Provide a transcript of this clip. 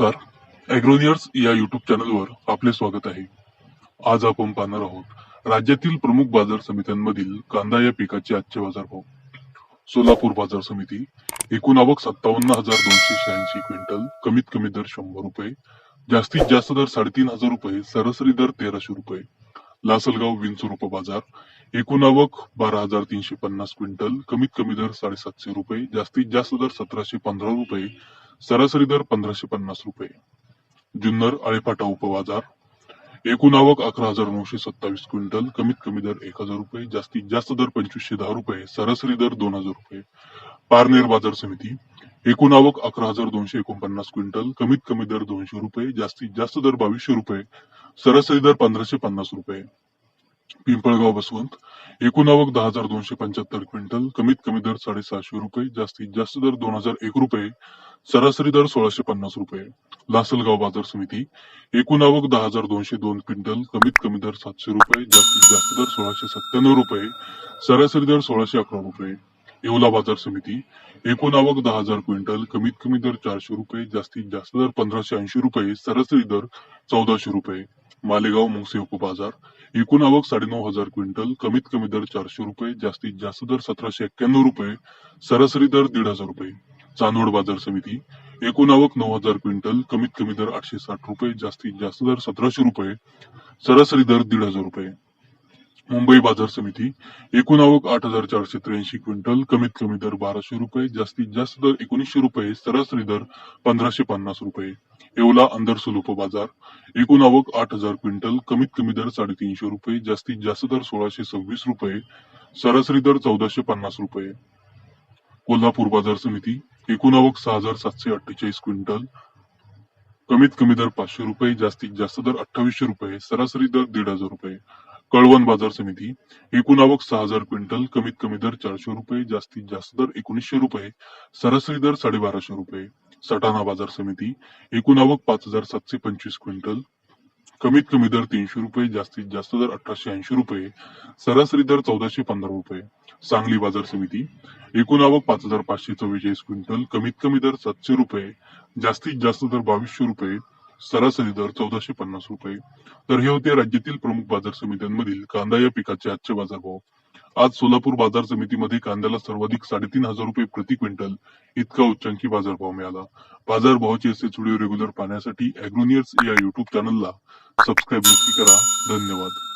नमस्कार. ॲग्रोनियर्स या युट्यूब चॅनलवर आपले स्वागत आहे. आज आपण पाहणार आहोत राज्यातील प्रमुख बाजार समित्यांमधील कांदा या पिकाचे आजचे बाजारभाव. सोलापूर बाजार समिती एकूण आवक सत्तावन्न हजार दोनशे शहाऐंशी क्विंटल कमीत कमी दर शंभर रुपये जास्तीत जास्त दर साडेतीन हजार रुपये सरासरी दर तेराशे रुपये. लासलगाव विंचुरूप बाजार एकूण आवक बारा हजार तीनशे पन्नास क्विंटल कमीत कमी दर साडेसातशे रुपये जास्तीत जास्त दर सतराशे पंधरा रुपये सरासरी दर पंधराशे पन्नास रुपये. जुन्नर आळेफाटा उपबाजार. एकूण आवक अकरा हजार नऊशे सत्तावीस क्विंटल कमीत कमी दर एक हजार रुपये जास्तीत जास्त दर पंचवीसशे दहा रुपये सरासरी दर दोन हजार रुपये. पारनेर बाजार समिती. एकूण आवक अकरा हजार दोनशे एकोणपन्नास क्विंटल कमीत कमी दर दोनशे रुपये जास्तीत जास्त दर बावीसशे रुपये सरासरी दर पंधराशे पन्नास रुपये. पिंपळगाव बसवंत. एकूण आवक दहा हजार दोनशे पंच्याहत्तर क्विंटल कमीत कमी दर साडेसहाशे रुपये जास्तीत जास्त दर दोन हजार एक रुपये सरासरी दर सोळाशे पन्नास रुपये. लासलगाव बाजार समिती एकूण आवक दहा हजार दोनशे दोन क्विंटल कमीत कमी दर सातशे रुपये जास्तीत जास्त दर सोळाशे सत्त्याण्णव रुपये सरासरी दर सोळाशे अकरा रुपये. येवला बाजार समिती एकूण आवक दहा हजार क्विंटल कमीत कमी दर चारशे रुपये जास्तीत जास्त दर पंधराशे ऐंशी रुपये सरासरी दर चौदाशे रुपये. मालेगाव मुंगसे उपबाजार एकूण आवक साडेनऊ हजार क्विंटल कमीत कमी दर चारशे रुपये जास्तीत जास्त दर सतराशे एक्क्याण्णव रुपये सरासरी दर दीड हजार रुपये. चांदवड बाजार समिती एकूण आवक नऊ हजार क्विंटल कमीत कमी दर आठशे साठ रुपये जास्तीत जास्त दर सतराशे रुपये सरासरी दर दीड हजार रुपये. मुंबई बाजार समिती एकूण आवक आठ हजार चारशे त्र्याऐंशी क्विंटल कमीत कमी दर बाराशे रुपये जास्तीत जास्त दर एकोणीसशे रुपये सरासरी दर पंधराशे पन्नास रुपये. येवला सुलभ बाजार एकूण आवक आठ हजार क्विंटल कमीत कमी दर साडेतीनशे रुपये जास्तीत जास्त दर सोळाशे सव्वीस रुपये सरासरी दर चौदाशे पन्नास रुपये. कोल्हापूर बाजार समिती एकूण आवक सहा हजार सातशे अठ्ठेचाळीस क्विंटल. कमीत कमी दर पाचशे रुपये जास्तीत जास्त दर अठ्ठावीसशे रुपये सरासरी दर दीड हजार रुपये. कळवण बाजार समिती एकूण आवक सहा हजार क्विंटल कमीत कमी दर चारशे रुपये जास्तीत जास्त दर एकोणीसशे रुपये सरासरी दर साडेबाराशे रुपये. सटाणा बाजार समिती एकूण आवक पाच हजार सातशे पंचवीस क्विंटल. कमीत कमी दर तीनशे रुपये जास्तीत जास्त दर अठराशे ऐंशी रुपये सरासरी दर चौदाशे पंधरा रुपये. सांगली बाजार समिती एकूण आवक पाच हजार पाचशे चव्वेचाळीस क्विंटल कमीत कमी दर सातशे रुपये जास्तीत जास्त दर बावीसशे रुपये सरासरी दर चौदाशे पन्नास रुपये. तर हे होते राज्यातील प्रमुख बाजार समित्यांमधील कांदा या पिकाचे आजचे बाजारभाव. आज सोलापूर बाजार समितीमध्ये कांद्याला सर्वाधिक साडेतीन हजार रुपये प्रति क्विंटल इतका उच्चांकी बाजारभाव मिळाला. बाजारभावाचे असे व्हिडिओ रेग्युलर पाहण्यासाठी अॅग्रोनियर्स या युट्यूब चॅनलला सबस्क्राईब नक्की करा. धन्यवाद.